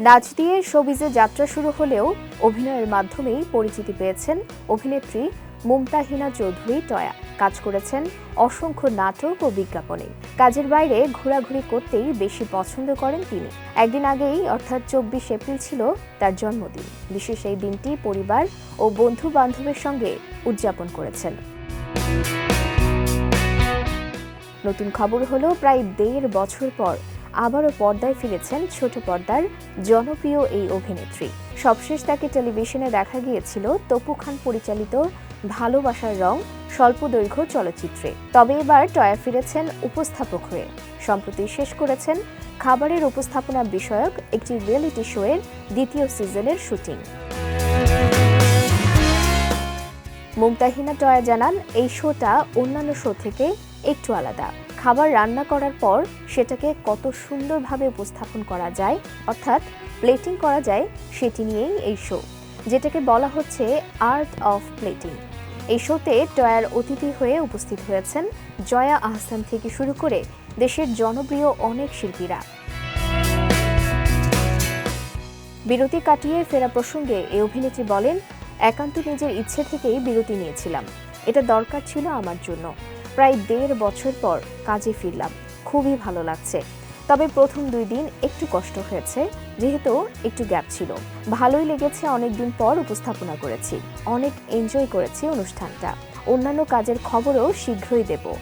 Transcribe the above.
নাচ দিয়ে শোবিজে যাত্রা শুরু হলেও অভিনয়ের মাধ্যমেই পরিচিতি পেয়েছেন অভিনেত্রী মুমতাহিনা চৌধুরী টয়া। কাজ করেছেন অসংখ্য নাটক ও বিজ্ঞাপনে। কাজের বাইরে ঘোরাঘুরি করতেই বেশি পছন্দ করেন তিনি। একদিন আগেই, অর্থাৎ চব্বিশ এপ্রিল ছিল তার জন্মদিন। বিশেষ এই দিনটি পরিবার ও বন্ধু বান্ধবের সঙ্গে উদযাপন করেছেন। নতুন খবর হলো, প্রায় দেড় বছর পর আবারও পর্দায় ফিরেছেন ছোট পর্দার জনপ্রিয় এই অভিনেত্রী। সবশেষ তাকে টেলিভিশনে দেখা গিয়েছিল তপু খান পরিচালিত ভালোবাসার রং, স্বল্প দৈর্ঘ্য চলচ্চিত্রে। তবে এবার টয়া ফিরেছেন উপস্থাপক হয়ে। সম্প্রতি শেষ করেছেন খাবারের উপস্থাপনা বিষয়ক একটি রিয়েলিটি শোয়ের দ্বিতীয় সিজনের শুটিং। মুমতাহিনা টয়া জানান, এই শোটা অন্যান্য শো থেকে একটু আলাদা। খাবার রান্না করার পর সেটাকে কত সুন্দরভাবে উপস্থাপন করা যায়, অর্থাৎ প্লেটিং করা যায়, সেটি নিয়েই এই শো যেটাকে বলা হচ্ছে আর্ট অফ প্লেটিং এই শোতে টয়ার অতিথি হয়ে উপস্থিত হয়েছেন। জয়া আহসান থেকে শুরু করে দেশের জনপ্রিয় অনেক শিল্পীরা। বিরতি কাটিয়ে ফেরা প্রসঙ্গে এই অভিনেত্রী বলেন, একান্ত নিজের ইচ্ছে থেকেই বিরতি নিয়েছিলাম। এটা দরকার ছিল আমার জন্য। প্রায় দেড় বছর পর কাজে ফিরলাম। খুবই ভালো লাগছে। তবে প্রথম দুই দিন একটু কষ্ট হয়েছে, যেহেতু একটু গ্যাপ ছিল। ভালোই লেগেছে অনেক দিন পর উপস্থাপনা করেছি। অনেক এনজয় করেছি অনুষ্ঠানটা। অন্যান্য কাজের খবরও শীঘ্রই দেব।